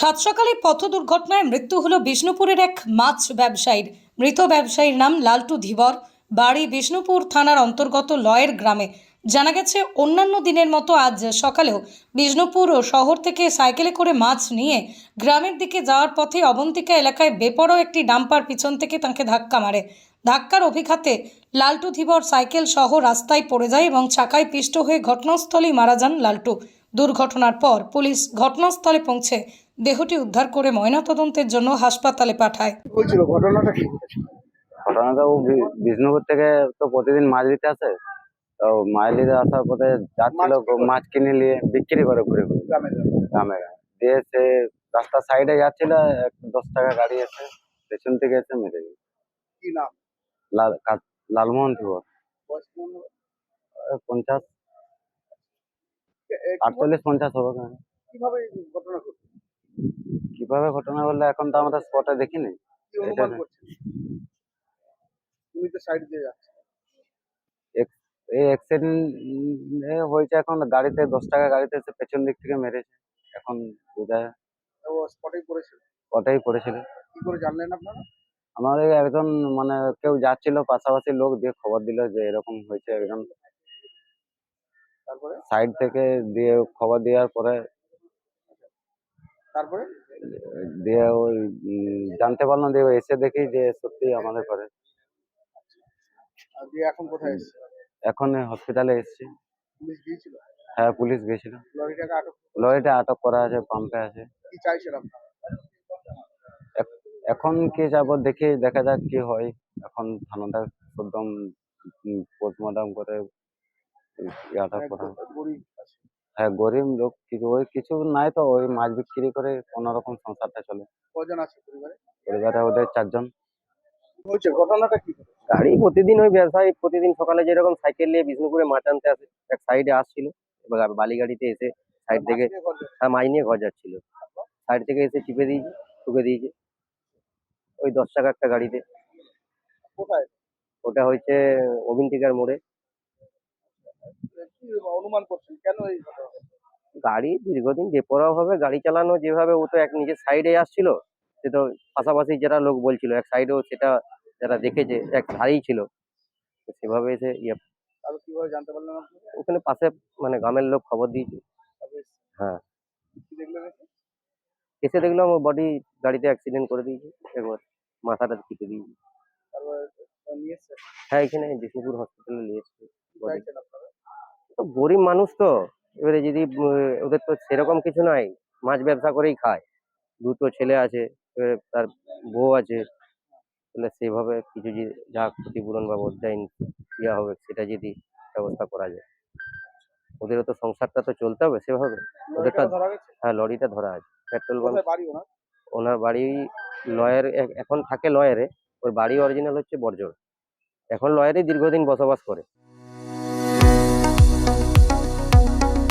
সাত সকালে পথ দুর্ঘটনায় মৃত্যু হলো বিষ্ণুপুরের এক মাছ ব্যবসায়ীর। মৃত ব্যবসায়ীর নাম লালটু ধীবর। বাড়ি বিষ্ণুপুর থানার অন্তর্গত লয়ের গ্রামে। জানা গেছে, অন্যান্য দিনের মতো আজ সকালেও বিষ্ণুপুর ও শহর থেকে সাইকেলে করে মাছ নিয়ে গ্রামের দিকে যাওয়ার পথে অবন্তিকা এলাকায় বেপরো একটি ডাম্পার পিছন থেকে তাকে ধাক্কা মারে। ধাক্কার অভিঘাতে লালটু ধীবর সাইকেল সহ রাস্তায় পড়ে যায় এবং চাকায় পিষ্ট হয়ে ঘটনাস্থলেই মারা যান লালটু। দুর্ঘটনার পর পুলিশ ঘটনাস্থলে পৌঁছে দেহটি উদ্ধার করে ময়নাতদন্তের জন্য হাসপাতালে পাঠায়। হয়েছিল? ঘটনাটা কি ঘটনাটা ও বি- বিষ্ণুপুর থেকে তো প্রতিদিন মাছ দিতে আসে। তো মাছ নিতে আসার পথে যাচ্ছিল মাছ কিনে নিয়ে বিক্রি করে ঘুরে ঘুরে। গ্রামে গ্রামে। গ্রামে গ্রামে। দিয়ে সে রাস্তার সাইডে যাচ্ছিল এক দশ টাকা গাড়ি এসে পেছন থেকে এসে মেরে দিল। কি নাম? লাল লালমোহন থিব বয়স কেমন হবে? পঞ্চাশ। এ- এ- আটচল্লিশ পঞ্চাশ হবে কেন। কীভাবে এই ঘটনা কীভাবে ঘটনা বললে এখন তো আমরা স্পটে দেখিনি। অনুমান করছেন? তো সাইড দিয়ে যাচ্ছ। এই অ্যাক্সিডেন্ট হয়েছে এখন গাড়িতে দশ টাকা গাড়িতে এসে পেছন দিক থেকে মেরেছে। এখন বোঝা ও স্পটেই পড়েছিল? ওটাই পড়েছিল। কি করে জানলেন আপনারা? আমাদের একজন মানে কেউ যাচ্ছিল পাশাপাশি লোক দিয়ে খবর দিল যে এরকম হয়েছে একজন। তারপরে? সাইড থেকে দিয়ে খবর দেওয়ার পরে তারপরে? দিয়ে ওই জানতে পারলাম দিয়ে এসে দেখি যে সত্যি আমাদের ঘরে। দিয়ে এখন কোথায় এসছে? এখন হসপিটালে এসেছি। পুলিশ গিয়েছিল? হ্যাঁ পুলিশ গেছিল লরিটাকে আটক লরিটা আটক করা আছে পাম্পে আছে। কি চাইছেন আপনারা? এখন কি যাব দেখি দেখা যাক কি হয়। এখন থানাটা একদম পোস্টমর্টম করে ইয়াটা মানে করা। হ্যাঁ গরিব লোক কিছু ওই কিছু নাই তো ওই মাছ বিক্রি করে কোনো রকম সংসারটা চলে। কজন আছে পরিবারে? পরিবারে ওদের চারজন। হয়েছে ঘটনাটা কি গাড়ি প্রতিদিন ওই ব্যবসায়ী প্রতিদিন সকালে যেরকম সাইকেল নিয়ে বিষ্ণুপুরে মাছ আনতে আসে এক সাইডে আসছিল এবার বালি গাড়িতে এসে সাইড থেকে মাছ নিয়ে ঘর হ্যাঁ মাই নিয়ে ঘর যাচ্ছিল। সাইড থেকে এসে চিপে দিয়েছে ঠুকে দিয়েছে। ওই দশ টাকা একটা গাড়িতে। কোথায়? ওটা হচ্ছে অবিন্তিকার মোড়ে। অনুমান করছেন? কেন এই গাড়ি দীর্ঘদিন বেপরোয়া ভাবে গাড়ি চালানো যেভাবে ও তো এক নিজের সাইডে আসছিল সে তো পাশাপাশি যারা লোক বলছিল এক সাইডেও সেটা যারা দেখেছে এক ধারেই ছিল। সেভাবে এসে ইয়ে কীভাবে জানতে পারলেন ওখানে পাশে মানে গ্রামের লোক খবর দিয়েছে। হ্যাঁ। এসে? দেখলাম ও বডি গাড়িতে অ্যাক্সিডেন্ট করে দিয়েছে একবার মাথাটা কেটে দিয়েছে। হ্যাঁ এখানে বিষ্ণুপুর হসপিটালে নিয়ে এসছে। তো গরিব মানুষ তো। এবারে যদি ওদের তো সেরকম কিছু নাই। মাছ ব্যবসা করেই খায়। দুটো ছেলে আছে এবারে তার বউ আছে। তাহলে সেভাবে কিছু যদি যা ক্ষতিপূরণ বা বদাইন দেওয়া হবে সেটা যদি ব্যবস্থা করা যায়। ওদেরও তো সংসারটা তো চলতে হবে সেভাবে। ওদেরটা হ্যাঁ লরিটা ধরা আছে। পেট্রোল পাম্প ওনার ওনার বাড়ি লয়ার এখন থাকে লয়ারে। ওর বাড়ি অরিজিনাল হচ্ছে বর্জর এখন লয়ারে দীর্ঘদিন বসবাস করে।